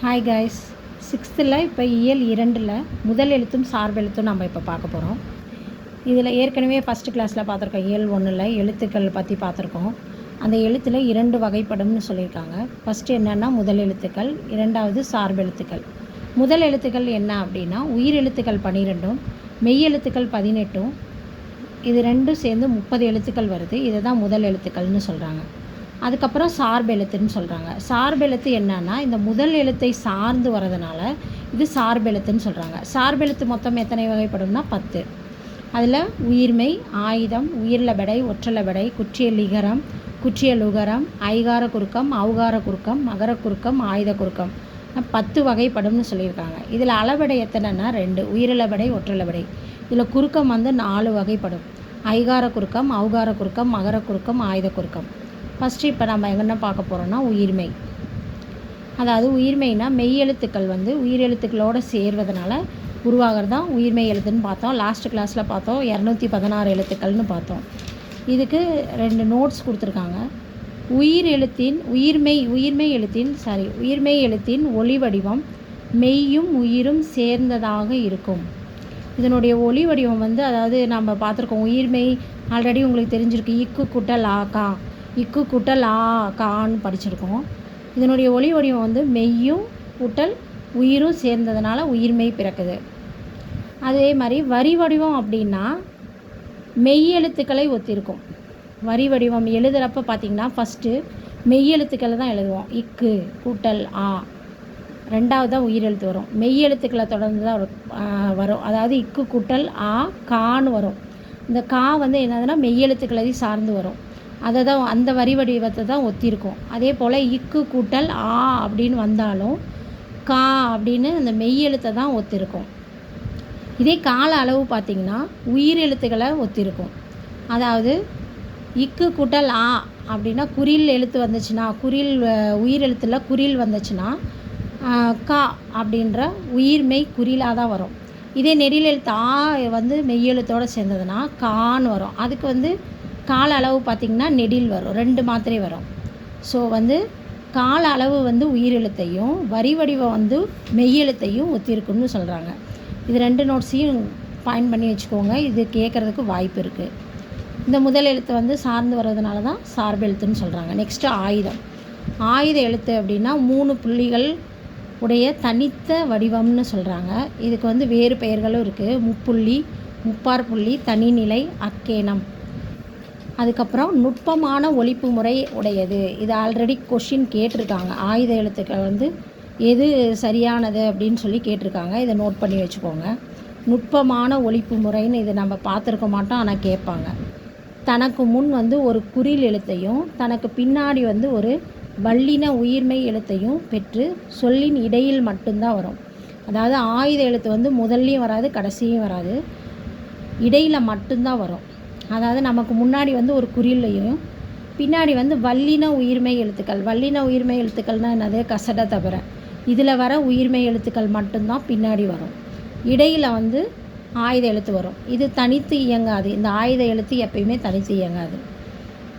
Hi guys சிக்ஸ்த்தில் இப்போ இயல் இரண்டில் முதல் எழுத்தும் சார்பெழுத்தும் நம்ம இப்போ பார்க்க போகிறோம் இதில் ஏற்கனவே ஃபஸ்ட்டு கிளாஸில் பார்த்துருக்கோம் இயல் ஒன்றில் எழுத்துக்கள் பற்றி பார்த்துருக்கோம். அந்த எழுத்தில் இரண்டு வகைப்படும்னு சொல்லியிருக்காங்க. ஃபஸ்ட்டு என்னென்னா முதல் எழுத்துக்கள் இரண்டாவது சார்பெழுத்துக்கள் முதல் எழுத்துக்கள் என்ன அப்படின்னா உயிர் எழுத்துக்கள் பன்னிரெண்டும் மெய் எழுத்துக்கள் பதினெட்டும். இது ரெண்டும் சேர்ந்து முப்பது எழுத்துக்கள் வருது. இதை தான் முதல் எழுத்துக்கள்னு சொல்கிறாங்க அதுக்கப்புறம் சார்பெழுத்துன்னு சொல்கிறாங்க சார்பெழுத்து என்னன்னா இந்த முதல் எழுத்தை சார்ந்து வரதுனால இது சார்பெழுத்துன்னு சொல்கிறாங்க சார்பெழுத்து மொத்தம் எத்தனை வகைப்படும்னா பத்து. அதில் உயிர்மை ஆயுதம் உயிர்லபடை ஒற்றலபடை குற்றிய லிகரம் குற்றிய லுகரம் ஐகார குறுக்கம் அவுகார குறுக்கம் மகர குறுக்கம் ஆயுத குறுக்கம். பத்து வகைப்படும்னு சொல்லியிருக்காங்க. இதில் அளவடை எத்தனைன்னா ரெண்டு. உயிரிழபடை ஒற்றலபடை இதில் குறுக்கம் வந்து நாலு வகைப்படும். ஐகார குறுக்கம் அவுகார குறுக்கம் மகர குறுக்கம் ஆயுத குறுக்கம். ஃபஸ்ட்டு இப்போ நம்ம என்ன பார்க்க போகிறோம்னா உயிர்மெய் அதாவது உயிர்மெய்னா மெய் எழுத்துக்கள் வந்து உயிரெழுத்துக்களோடு சேர்வதனால உருவாகிறது தான் உயிர்மெய் எழுத்துன்னு பார்த்தோம். லாஸ்ட் கிளாஸில் பார்த்தோம். இரநூத்தி பதினாறு எழுத்துக்கள்னு பார்த்தோம். இதுக்கு ரெண்டு நோட்ஸ் கொடுத்துருக்காங்க. உயிர் எழுத்தின் உயிர்மெய் உயிர்மெய் எழுத்தின் சாரி உயிர்மெய் எழுத்தின் ஒளி வடிவம் மெய்யும் உயிரும் சேர்ந்ததாக இருக்கும். இதனுடைய ஒளி வடிவம் வந்து அதாவது நம்ம பார்த்துருக்கோம் உயிர்மெய் ஆல்ரெடி உங்களுக்கு தெரிஞ்சிருக்கு இக்கு குட்டல் ஆ கா. இக்கு குட்டல் ஆ கான்னு படிச்சிருக்கோம். இதனுடைய ஒளி வடிவம் வந்து மெய்யும் குட்டல் உயிரும் சேர்ந்ததுனால உயிர்மெய் பிறக்குது. அதே மாதிரி வரி வடிவம் அப்படின்னா மெய் எழுத்துக்களை ஒத்திருக்கும். வரி வடிவம் எழுதுகிறப்ப பார்த்திங்கன்னா ஃபஸ்ட்டு மெய் எழுத்துக்களை தான் எழுதுவோம். இக்கு கூட்டல் ஆ. ரெண்டாவது தான் உயிரெழுத்து வரும். மெய் எழுத்துக்களை தொடர்ந்து தான் வரும். வரும். அதாவது இக்கு கூட்டல் ஆ கான்னு வரும். இந்த கா வந்து என்னதுன்னா மெய் எழுத்துக்களை சார்ந்து வரும். அதை தான் அந்த வரி வடிவத்தை தான் ஒத்திருக்கும். அதே போல் இக்கு கூட்டல் ஆ அப்படின்னு வந்தாலும் கா அப்படின்னு அந்த மெய் எழுத்தை தான் ஒத்திருக்கும். இதே கால அளவு பார்த்திங்கன்னா உயிர் எழுத்துக்களை ஒத்திருக்கும். அதாவது இக்கு கூட்டல் ஆ அப்படின்னா குறில் எழுத்து வந்துச்சுன்னா குறில் உயிர் எழுத்தில் குறில் வந்துச்சுன்னா கா அப்படின்ற உயிர்மெய் குறிலாக தான் வரும். இதே நெடில் எழுத்து ஆ வந்து மெய்யெழுத்தோடு சேர்ந்ததுன்னா கான்னு வரும். அதுக்கு வந்து கால அளவு பார்த்திங்கன்னா நெடில் வரும். ரெண்டு மாத்திரை வரும். ஸோ வந்து கால அளவு வந்து உயிரெழுத்தையும் வரி வடிவம் வந்து மெய்யெழுத்தையும் ஒத்திருக்குன்னு சொல்கிறாங்க இது ரெண்டு நோட்ஸையும் பாயிண்ட் பண்ணி வச்சுக்கோங்க. இது கேட்குறதுக்கு வாய்ப்பு இருக்குது இந்த முதல் எழுத்து வந்து சார்ந்து வர்றதுனால தான் சார்பெழுத்துன்னு சொல்கிறாங்க நெக்ஸ்ட்டு ஆயுதம். ஆயுத எழுத்து அப்படின்னா மூணு புள்ளிகள் உடைய தனித்த வடிவம்னு சொல்கிறாங்க இதுக்கு வந்து வேறு பெயர்களும் இருக்குது முப்புள்ளி முப்பார் புள்ளி தனிநிலை அக்கேனம் அதுக்கப்புறம் நுட்பமான ஒழிப்பு முறை உடையது. இது ஆல்ரெடி கொஷின் கேட்டிருக்காங்க. ஆயுத எழுத்துக்கள் வந்து எது சரியானது அப்படின்னு சொல்லி கேட்டிருக்காங்க. இதை நோட் பண்ணி வச்சுக்கோங்க. நுட்பமான ஒழிப்பு முறைன்னு இது நம்ம பார்த்துருக்க மாட்டோம் ஆனால் கேட்பாங்க. தனக்கு முன் வந்து ஒரு குறில் எழுத்தையும் தனக்கு பின்னாடி வந்து ஒரு வல்லின உயிர்மெய் எழுத்தையும் பெற்று சொல்லின் இடையில் மட்டும்தான் வரும். அதாவது ஆயுத எழுத்து வந்து முதல்லையும் வராது கடைசியும் வராது. இடையில் மட்டும்தான் வரும். அதாவது நமக்கு முன்னாடி வந்து ஒரு குறிலையும் பின்னாடி வந்து வல்லின உயிர்மெய் எழுத்துக்கள். வல்லின உயிர்மெய் எழுத்துக்கள்னால் என்னது? கசட தவிர. இதில் வர உயிர்மெய் எழுத்துக்கள் மட்டும்தான் பின்னாடி வரும். இடையில் வந்து ஆயுத எழுத்து வரும். இது தனித்து இயங்காது. இந்த ஆயுத எழுத்து எப்பயுமே தனித்து இயங்காது.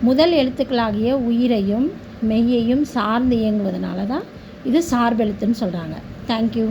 முதல் எழுத்துக்களாகிய உயிரையும் மெய்யையும் சார்ந்து இயங்குவதனால தான் இது சார்பெழுத்துன்னு சொல்கிறாங்க தேங்க்யூ